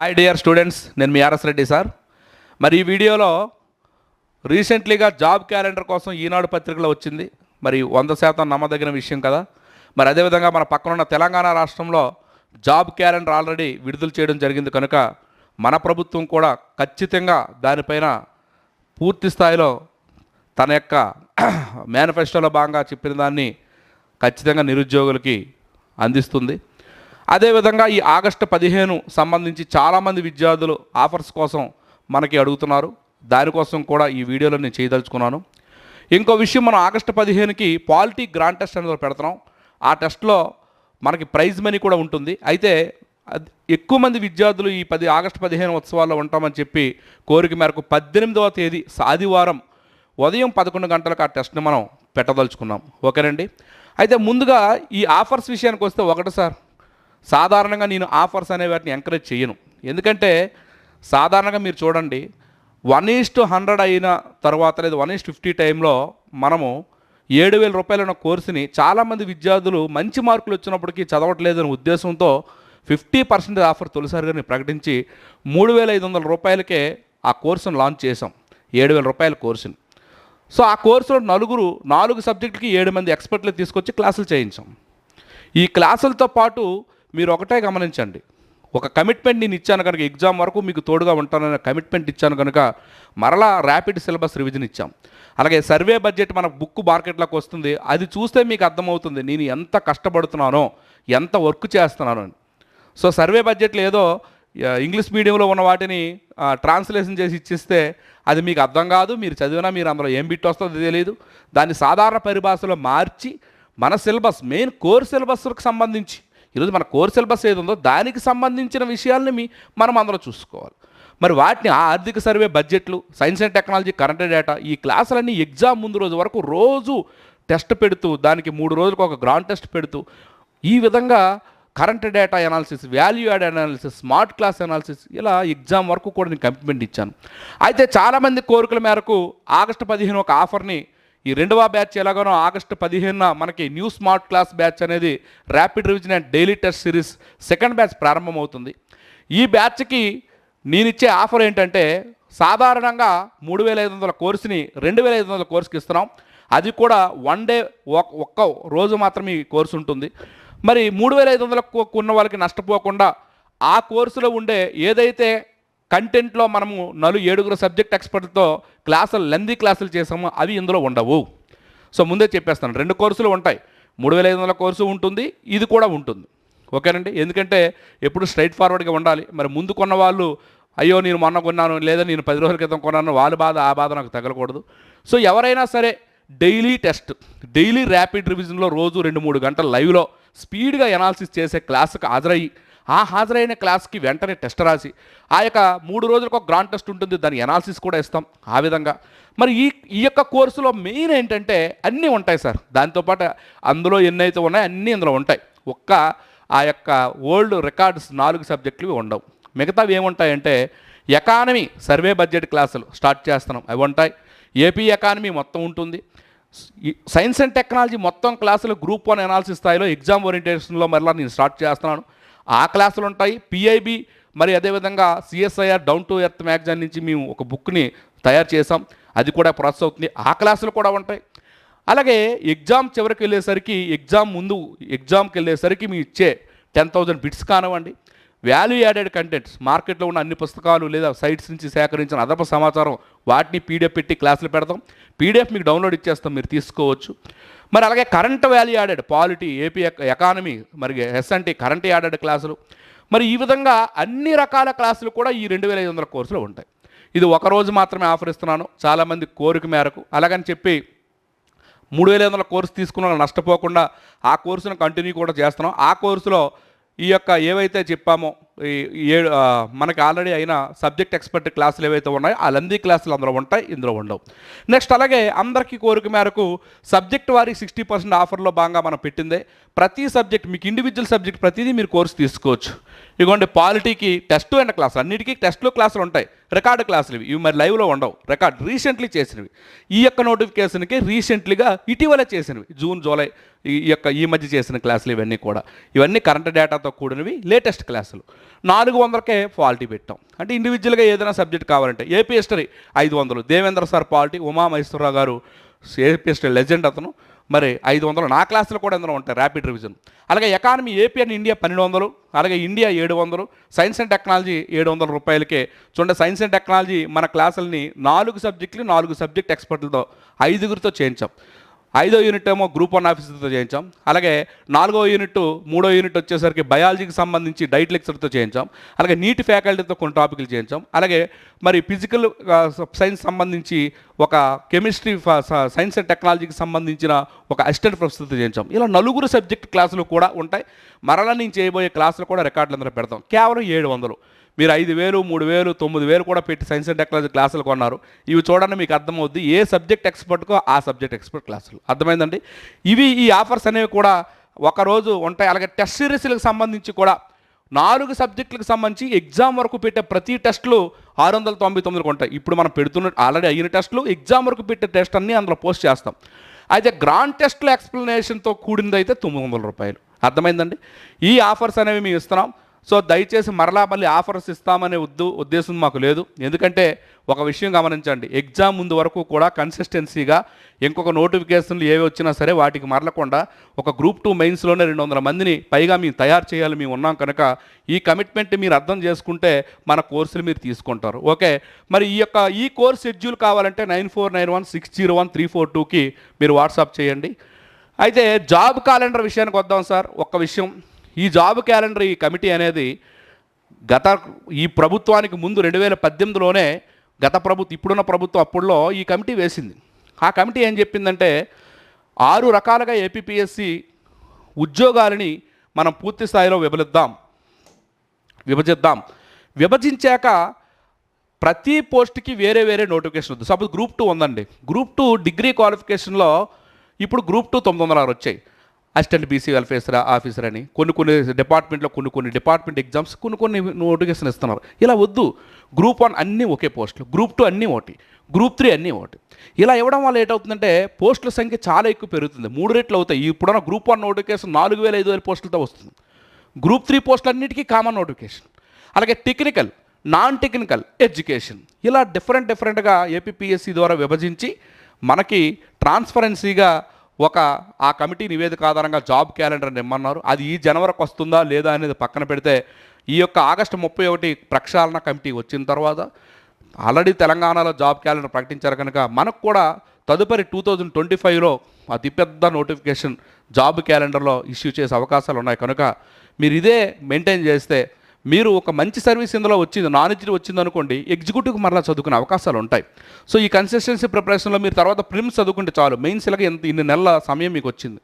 Hi dear students నేను మీ RS Reddy sir. మరి ఈ వీడియోలో రీసెంట్లీగా జాబ్ క్యాలెండర్ కోసం ఈనాడు పత్రికలో వచ్చింది. మరి వంద శాతం నమ్మదగిన విషయం కదా. మరి అదేవిధంగా మన పక్కన ఉన్న తెలంగాణ రాష్ట్రంలో జాబ్ క్యాలెండర్ ఆల్రెడీ విడుదల చేయడం జరిగింది కనుక మన ప్రభుత్వం కూడా ఖచ్చితంగా దానిపైన పూర్తి స్థాయిలో తన యొక్క మేనిఫెస్టోలో భాగంగా చెప్పిన దాన్ని ఖచ్చితంగా నిరుద్యోగులకి అందిస్తుంది. అదేవిధంగా ఈ ఆగస్టు పదిహేను సంబంధించి చాలామంది విద్యార్థులు ఆఫర్స్ కోసం మనకి అడుగుతున్నారు. దానికోసం కూడా ఈ వీడియోలో నేను చేయదలుచుకున్నాను. ఇంకో విషయం మనం ఆగస్టు పదిహేనుకి పాలిటీ గ్రాండ్ టెస్ట్ అనేది పెడుతున్నాం. ఆ టెస్ట్లో మనకి ప్రైజ్ మనీ కూడా ఉంటుంది. అయితే ఎక్కువ మంది విద్యార్థులు ఈ పది ఆగస్టు పదిహేను ఉత్సవాల్లో ఉంటామని చెప్పి కోరిక మేరకు పద్దెనిమిదవ తేదీ ఆదివారం ఉదయం పదకొండు గంటలకు ఆ టెస్ట్ని మనం పెట్టదలుచుకున్నాం. ఓకేనండి? అయితే ముందుగా ఈ ఆఫర్స్ విషయానికి వస్తే ఒకటి సార్. సాధారణంగా నేను ఆఫర్స్ అనే వాటిని ఎంకరేజ్ చేయను. ఎందుకంటే సాధారణంగా మీరు చూడండి వన్ ఈస్ట్ హండ్రెడ్ అయిన తర్వాత లేదా వన్ ఈస్ట్ ఫిఫ్టీ టైంలో మనము ఏడు వేల రూపాయలు ఉన్న కోర్సుని చాలామంది విద్యార్థులు మంచి మార్కులు వచ్చినప్పటికీ చదవట్లేదనే ఉద్దేశంతో ఫిఫ్టీ పర్సెంట్ ఆఫర్ తొలిసారిగా నేను ప్రకటించి మూడు వేల ఐదు వందల రూపాయలకే ఆ కోర్సును లాంచ్ చేసాం ఏడు వేల రూపాయల కోర్సుని. సో ఆ కోర్సులో నలుగురు నాలుగు సబ్జెక్టులకి ఏడు మంది ఎక్స్పర్ట్లు తీసుకొచ్చి క్లాసులు చేయించాం. ఈ క్లాసులతో పాటు మీరు ఒకటే గమనించండి. ఒక కమిట్మెంట్ నేను ఇచ్చాను కనుక ఎగ్జామ్ వరకు మీకు తోడుగా ఉంటాననే కమిట్మెంట్ ఇచ్చాను కనుక మరలా ర్యాపిడ్ సిలబస్ రివిజన్ ఇచ్చాం. అలాగే సర్వే బడ్జెట్ మన బుక్ మార్కెట్లోకి వస్తుంది. అది చూస్తే మీకు అర్థమవుతుంది నేను ఎంత కష్టపడుతున్నానో ఎంత వర్క్ చేస్తున్నానో అని. సో సర్వే బడ్జెట్లో ఏదో ఇంగ్లీష్ మీడియంలో ఉన్న వాటిని ట్రాన్స్లేషన్ చేసి ఇచ్చిస్తే అది మీకు అర్థం కాదు. మీరు చదివినా మీరు అందులో ఏం బిట్ వస్తుందో తెలియదు దాన్ని సాధారణ పరిభాషలో మార్చి మన సిలబస్ మెయిన్ కోర్ సిలబస్కి సంబంధించి ఈరోజు మన కోర్ సిలబస్ ఏది ఉందో దానికి సంబంధించిన విషయాల్ని మీ మనం అందులో చూసుకోవాలి. మరి వాటిని ఆ ఆర్థిక సర్వే బడ్జెట్లు science and technology current data ఈ క్లాసులన్నీ ఎగ్జామ్ ముందు రోజు వరకు రోజు టెస్ట్ పెడుతూ దానికి మూడు రోజులకు ఒక గ్రాండ్ టెస్ట్ పెడుతూ ఈ విధంగా current data analysis value add analysis smart class analysis ఇలా ఎగ్జామ్ వరకు కూడా నేను కమిట్మెంట్ ఇచ్చాను. అయితే చాలామంది కోరికల మేరకు ఆగస్టు పదిహేను ఒక ఆఫర్ని ఈ రెండవ బ్యాచ్ ఎలాగనో ఆగస్టు పదిహేనున మనకి న్యూ స్మార్ట్ క్లాస్ బ్యాచ్ అనేది rapid revision and daily test series second batch ప్రారంభమవుతుంది. ఈ బ్యాచ్కి నేను ఇచ్చే ఆఫర్ ఏంటంటే సాధారణంగా మూడు వేల ఐదు వందల కోర్సుని రెండు వేల ఐదు వందల కోర్సుకి ఇస్తున్నాం. అది కూడా వన్ డే ఒక్క రోజు మాత్రమే ఈ కోర్సు ఉంటుంది. మరి మూడు వేల ఐదు వందలకు ఉన్న వాళ్ళకి నష్టపోకుండా ఆ కోర్సులో ఉండే ఏదైతే కంటెంట్లో మనము నలు ఏడుగురు సబ్జెక్ట్ ఎక్స్పర్ట్తో క్లాసులు లెందీ క్లాసులు చేసాము అవి ఇందులో ఉండవు. సో ముందే చెప్పేస్తాను రెండు కోర్సులు ఉంటాయి. మూడు వేల ఐదు వందల కోర్సు ఉంటుంది ఇది కూడా ఉంటుంది. ఓకేనండి? ఎందుకంటే ఎప్పుడు స్ట్రైట్ ఫార్వర్డ్గా ఉండాలి. మరి ముందు కొన్న వాళ్ళు అయ్యో నేను మొన్న కొన్నాను లేదా నేను పది రోజుల క్రితం కొన్నాను వాళ్ళ బాధ ఆ బాధ నాకు తగలకూడదు. సో ఎవరైనా సరే డైలీ టెస్ట్ డైలీ ర్యాపిడ్ రివిజన్లో రోజు రెండు మూడు గంటల లైవ్లో స్పీడ్గా ఎనాలిసిస్ చేసే క్లాస్కి హాజరయ్యి ఆ హాజరైన క్లాస్కి వెంటనే టెస్ట్ రాసి ఆ యొక్క మూడు రోజులకు ఒక గ్రాండ్ టెస్ట్ ఉంటుంది దాని ఎనాలిసిస్ కూడా ఇస్తాం ఆ విధంగా. మరి ఈ ఈ యొక్క కోర్సులో మెయిన్ ఏంటంటే అన్నీ ఉంటాయి సార్. దాంతోపాటు అందులో ఎన్నైతే ఉన్నాయో అన్నీ అందులో ఉంటాయి. ఒక్క ఆ యొక్క ఓల్డ్ రికార్డ్స్ నాలుగు సబ్జెక్టులు ఉండవు. మిగతావి ఏముంటాయంటే ఎకానమీ సర్వే బడ్జెట్ క్లాసులు స్టార్ట్ చేస్తున్నాం. అవి ఉంటాయి. ఏపీ ఎకానమీ మొత్తం ఉంటుంది. ఈ సైన్స్ అండ్ టెక్నాలజీ మొత్తం క్లాసులు గ్రూప్ వన్ ఎనాలిసిస్ స్థాయిలో ఎగ్జామ్ ఓరియంటేషన్లో మరలా నేను స్టార్ట్ చేస్తున్నాను. ఆ క్లాసులు ఉంటాయి. పిఐబి మరి అదేవిధంగా CSIR down to earth magazine నుంచి మేము ఒక బుక్ని తయారు చేసాం అది కూడా ప్రాసెస్ అవుతుంది. ఆ క్లాసులు కూడా ఉంటాయి. అలాగే ఎగ్జామ్ చివరికి వెళ్ళేసరికి ఎగ్జామ్ ముందు ఎగ్జామ్కి వెళ్ళేసరికి మీ ఇచ్చే టెన్ థౌజండ్ బిట్స్ కానివ్వండి. వాల్యూ యాడెడ్ కంటెంట్స్ మార్కెట్లో ఉన్న అన్ని పుస్తకాలు లేదా సైట్స్ నుంచి సేకరించిన అదనపు సమాచారం వాటిని పీడిఎఫ్ పెట్టి క్లాసులు పెడతాం. పీడిఎఫ్ మీకు డౌన్లోడ్ ఇచ్చేస్తాం మీరు తీసుకోవచ్చు. మరి అలాగే current value added polity AP economy మరి ఎస్ఎన్టీ కరెంట్ యాడెడ్ క్లాసులు. మరి ఈ విధంగా అన్ని రకాల క్లాసులు కూడా ఈ రెండు వేల ఐదు వందల కోర్సులో ఉంటాయి. ఇది ఒక రోజు మాత్రమే ఆఫర్ ఇస్తున్నాను. చాలామంది కోరిక మేరకు. అలాగని చెప్పి మూడు వేల ఐదు వందల కోర్సు తీసుకున్న నష్టపోకుండా ఆ కోర్సును కంటిన్యూ కూడా చేస్తున్నాం. ఆ కోర్సులో ఈ యొక్క ఏవైతే చెప్పామో ఏడు ఆ, మనకి ఆల్రెడీ అయిన సబ్జెక్ట్ ఎక్స్పర్ట్ క్లాసులు ఏవైతే ఉన్నాయో వాళ్ళందరి క్లాసులు అందులో ఉంటాయి ఇందులో ఉండవు. నెక్స్ట్ అలాగే అందరికీ కోరిక మేరకు సబ్జెక్ట్ వారి సిక్స్టీ పర్సెంట్ ఆఫర్లో భాగంగా మనం పెట్టిందే. ప్రతి సబ్జెక్ట్ మీకు ఇండివిజువల్ సబ్జెక్ట్ ప్రతిదీ మీరు కోర్సు తీసుకోవచ్చు. ఇదిగోండి పాలిటీకి టెస్ట్ అండ్ క్లాసులు అన్నిటికీ టెస్ట్లు క్లాసులు ఉంటాయి. రికార్డు క్లాసులు ఇవి. ఇవి మరి లైవ్లో ఉండవు. రికార్డ్ రీసెంట్లీ చేసినవి. ఈ యొక్క నోటిఫికేషన్కి రీసెంట్లీగా ఇటీవల చేసినవి. జూన్ జూలై ఈ యొక్క ఈ మధ్య చేసిన క్లాసులు ఇవన్నీ కూడా. ఇవన్నీ కరెంట్ డేటాతో కూడినవి. లేటెస్ట్ క్లాసులు నాలుగు వందలకే పాలిటీ పెట్టాం. అంటే ఇండివిజువల్గా ఏదైనా సబ్జెక్ట్ కావాలంటే ఏపీ హిస్టరీ ఐదు వందలు దేవేంద్ర సార్ పాలిటీ ఉమా మహేశ్వరరావు గారు ఏపీ హిస్టరీ లెజెండ్ అతను. మరి ఐదు వందలు నా క్లాసులు కూడా ఎందులో ఉంటాయి ర్యాపిడ్ రివిజన్ అలాగే ఎకానమీ ఏపీ అండ్ ఇండియా పన్నెండు వందలు అలాగే ఇండియా ఏడు వందలు సైన్స్ అండ్ టెక్నాలజీ ఏడు వందల రూపాయలకే. చూడండి సైన్స్ అండ్ టెక్నాలజీ మన క్లాసులని నాలుగు సబ్జెక్టులు నాలుగు సబ్జెక్ట్ ఎక్స్పర్ట్లతో ఐదుగురితో చేయించాం. ఐదో యూనిట్ ఏమో గ్రూప్ వన్ ఆఫీసర్తో చేయించాం. అలాగే నాలుగో యూనిట్ మూడో యూనిట్ వచ్చేసరికి బయాలజీకి సంబంధించి డైట్ లెక్చర్తో చేయించాం. అలాగే నీట్ ఫ్యాకల్టీతో కొన్ని టాపిక్లు చేయించాం. అలాగే మరి ఫిజికల్ సైన్స్ సంబంధించి ఒక కెమిస్ట్రీ సైన్స్ అండ్ టెక్నాలజీకి సంబంధించిన ఒక అసిస్టెంట్ ప్రొఫెసర్తో చేయించాం. ఇలా నలుగురు సబ్జెక్ట్ క్లాసులు కూడా ఉంటాయి. మరలా నేను చేయబోయే క్లాసులు కూడా రికార్డులు అందరూ పెడతాం. కేవలం ఏడు వందలు. మీరు ఐదు వేలు మూడు వేలు తొమ్మిది వేలు కూడా పెట్టి సైన్స్ అండ్ టెక్నాలజీ క్లాసులు కొన్నారు. ఇవి చూడండి మీకు అర్థమవుద్ది. ఏ సబ్జెక్ట్ ఎక్స్పర్ట్కో ఆ సబ్జెక్ట్ ఎక్స్పర్ట్ క్లాసులు. అర్థమైందండి? ఇవి ఈ ఆఫర్స్ అనేవి కూడా ఒకరోజు ఉంటాయి. అలాగే టెస్ట్ సిరీస్లకు సంబంధించి కూడా నాలుగు సబ్జెక్టులకు సంబంధించి ఎగ్జామ్ వరకు పెట్టే ప్రతి టెస్ట్లు ఆరు వందల తొంభై తొమ్మిదికి ఉంటాయి. ఇప్పుడు మనం పెడుతున్న ఆల్రెడీ అయిన టెస్టులు ఎగ్జామ్ వరకు పెట్టే టెస్ట్ అన్నీ అందులో పోస్ట్ చేస్తాం. అయితే గ్రాండ్ టెస్ట్లో ఎక్స్ప్లెనేషన్తో కూడింది అయితే తొమ్మిది వందల రూపాయలు. అర్థమైందండి? ఈ ఆఫర్స్ అనేవి మేము ఇస్తున్నాం. సో దయచేసి మరలా మళ్ళీ ఆఫర్స్ ఇస్తామనే ఉద్దు ఉద్దేశం మాకు లేదు. ఎందుకంటే ఒక విషయం గమనించండి. ఎగ్జామ్ ముందు వరకు కూడా కన్సిస్టెన్సీగా ఇంకొక నోటిఫికేషన్లు ఏవి వచ్చినా సరే వాటికి మరలకుండా ఒక గ్రూప్ టూ మెయిన్స్లోనే రెండు వందల మందిని పైగా మేము తయారు చేయాలి మేము ఉన్నాం కనుక ఈ కమిట్మెంట్ మీరు అర్థం చేసుకుంటే మన కోర్సులు మీరు తీసుకుంటారు. ఓకే? మరి ఈ యొక్క ఈ కోర్స్ షెడ్యూల్ కావాలంటే nine four nine one six zero one three four టూకి మీరు వాట్సాప్ చేయండి. అయితే జాబ్ క్యాలెండర్ విషయానికి వద్దాం సార్. ఒక్క విషయం. ఈ జాబ్ క్యాలెండర్ ఈ కమిటీ అనేది గత ఈ ప్రభుత్వానికి ముందు రెండు వేల పద్దెనిమిదిలోనే గత ప్రభుత్వం ఇప్పుడున్న ప్రభుత్వం అప్పుడులో ఈ కమిటీ వేసింది. ఆ కమిటీ ఏం చెప్పిందంటే ఆరు రకాలుగా ఏపీపీఎస్సి ఉద్యోగాలని మనం పూర్తి స్థాయిలో విభజిద్దాం. విభజిద్దాం. విభజించాక ప్రతి పోస్ట్కి వేరే వేరే నోటిఫికేషన్ ఉంది సపోజ్ గ్రూప్ టూ ఉందండి. గ్రూప్ టూ డిగ్రీ క్వాలిఫికేషన్లో ఇప్పుడు గ్రూప్ టూ తొమ్మిది వందల ఆరు వచ్చాయి. అసిస్టెంట్ బీసీ వెల్ఫేర్ ఆఫీసర్ అని కొన్ని కొన్ని డిపార్ట్మెంట్లో కొన్ని కొన్ని డిపార్ట్మెంట్ ఎగ్జామ్స్ కొన్ని కొన్ని నోటిఫికేషన్ ఇస్తున్నారు. ఇలా వద్దు. గ్రూప్ వన్ అన్నీ ఒకే పోస్టులు. గ్రూప్ టూ అన్నీ ఒకటి. గ్రూప్ త్రీ అన్నీ ఒకటి. ఇలా ఇవ్వడం వల్ల ఏటవుతుందంటే పోస్టుల సంఖ్య చాలా ఎక్కువ పెరుగుతుంది. మూడు రెట్లు అవుతాయి. ఇప్పుడున్న గ్రూప్ వన్ నోటిఫికేషన్ నాలుగు వేల ఐదు వేల పోస్టులతో వస్తుంది. గ్రూప్ త్రీ పోస్టులు అన్నిటికీ కామన్ నోటిఫికేషన్. అలాగే టెక్నికల్ నాన్ టెక్నికల్ ఎడ్యుకేషన్. ఇలా డిఫరెంట్ డిఫరెంట్గా ఏపీపీఎస్సీ ద్వారా విభజించి మనకి ట్రాన్స్పరెన్సీగా ఒక ఆ కమిటీ నివేదిక ఆధారంగా జాబ్ క్యాలెండర్ నిమ్మన్నారు. అది ఈ జనవరికి వస్తుందా లేదా అనేది పక్కన పెడితే ఈ యొక్క ఆగస్టు ముప్పై ఒకటి ప్రక్షాళన కమిటీ వచ్చిన తర్వాత ఆల్రెడీ తెలంగాణలో జాబ్ క్యాలెండర్ ప్రకటించారు కనుక మనకు కూడా తదుపరి టూ థౌజండ్ ట్వంటీ ఫైవ్లో అతిపెద్ద నోటిఫికేషన్ జాబ్ క్యాలెండర్లో ఇష్యూ చేసే అవకాశాలు ఉన్నాయి. కనుక మీరు ఇదే మెయింటైన్ చేస్తే మీరు ఒక మంచి సర్వీస్ ఇందులో వచ్చింది నాలెడ్జ్ వచ్చింది అనుకోండి ఎగ్జిక్యూటివ్కి మరలా చదువుకునే అవకాశాలు ఉంటాయి. సో ఈ కన్సిస్టెన్సీ ప్రిపరేషన్లో మీరు తర్వాత ప్రిమ్స్ చదువుకుంటే చాలు. మెయిన్స్ ఇలాగ ఎంత ఇన్ని నెలల సమయం మీకు వచ్చింది.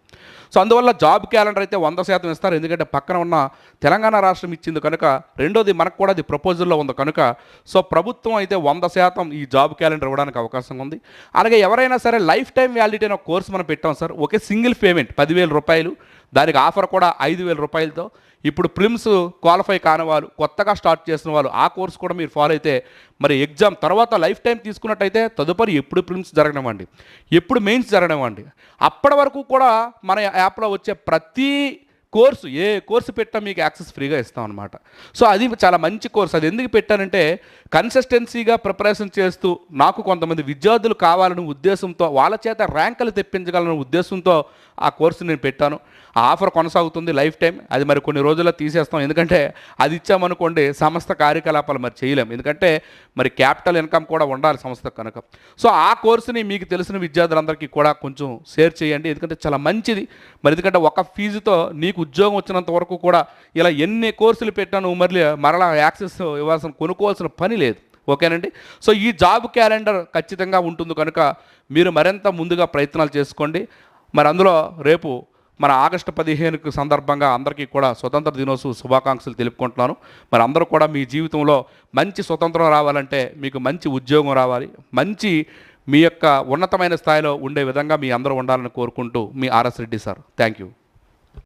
సో అందువల్ల జాబ్ క్యాలెండర్ అయితే వంద శాతం ఇస్తారు. ఎందుకంటే పక్కన ఉన్న తెలంగాణ రాష్ట్రం ఇచ్చింది కనుక రెండోది మనకు కూడా అది ప్రపోజల్లో ఉంది కనుక సో ప్రభుత్వం అయితే వంద శాతం ఈ జాబ్ క్యాలెండర్ ఇవ్వడానికి అవకాశం ఉంది. అలాగే ఎవరైనా సరే లైఫ్ టైం వ్యాలిడిటీ అనే కోర్స్ మనం పెట్టాం సార్. ఒకే సింగిల్ పేమెంట్ పదివేల రూపాయలు. దానికి ఆఫర్ కూడా ఐదు వేల రూపాయలతో. ఇప్పుడు ప్రిమ్స్ క్వాలిఫై కాని వాళ్ళు కొత్తగా స్టార్ట్ చేసిన వాళ్ళు ఆ కోర్స్ కూడా మీరు ఫాలో అయితే మరి ఎగ్జామ్ తర్వాత లైఫ్ టైం తీసుకున్నట్టయితే తదుపరి ఎప్పుడు ప్రిమ్స్ జరగనివ్వండి. ఎప్పుడు మెయిన్స్ జరగనివ్వండి. అప్పటి వరకు కూడా మన యాప్లో వచ్చే ప్రతి కోర్సు ఏ కోర్సు పెట్టినా మీకు యాక్సెస్ ఫ్రీగా ఇస్తాం అనమాట సో అది చాలా మంచి కోర్స్. అది ఎందుకు పెట్టానంటే కన్సిస్టెన్సీగా ప్రిపరేషన్ చేస్తూ నాకు కొంతమంది విద్యార్థులు కావాలనే ఉద్దేశంతో వాళ్ళ చేత ర్యాంకులు తెప్పించగలనే ఉద్దేశంతో ఆ కోర్సు నేను పెట్టాను. ఆ ఆఫర్ కొనసాగుతుంది లైఫ్ టైం అది మరి కొన్ని రోజుల్లో తీసేస్తాం. ఎందుకంటే అది ఇచ్చామనుకోండి సంస్థ కార్యకలాపాలు మరి చేయలేం. ఎందుకంటే మరి క్యాపిటల్ ఇన్కమ్ కూడా ఉండాలి సంస్థ కనుక. సో ఆ కోర్సుని మీకు తెలిసిన విద్యార్థులందరికీ కూడా కొంచెం షేర్ చేయండి. ఎందుకంటే చాలా మంచిది. మరి ఎందుకంటే ఒక ఫీజుతో నీకు ఉద్యోగం వచ్చినంత వరకు కూడా ఇలా ఎన్ని కోర్సులు పెట్టాను మరలి మరలా యాక్సెస్ ఇవ్వాల్సిన కొనుక్కోవాల్సిన పని లేదు. ఓకేనండి? సో ఈ జాబ్ క్యాలెండర్ ఖచ్చితంగా ఉంటుంది కనుక మీరు మరింత ముందుగా ప్రయత్నాలు చేసుకోండి. మరి అందులో రేపు మన ఆగస్టు పదిహేనుకు సందర్భంగా అందరికీ కూడా స్వతంత్ర దినోత్సవ శుభాకాంక్షలు తెలుపుకుంటున్నాను. మరి అందరూ కూడా మీ జీవితంలో మంచి స్వతంత్రం రావాలంటే మీకు మంచి ఉద్యోగం రావాలి. మంచి మీ యొక్క ఉన్నతమైన స్థాయిలో ఉండే విధంగా మీ అందరూ ఉండాలని కోరుకుంటూ మీ RS Reddy sir. Thank you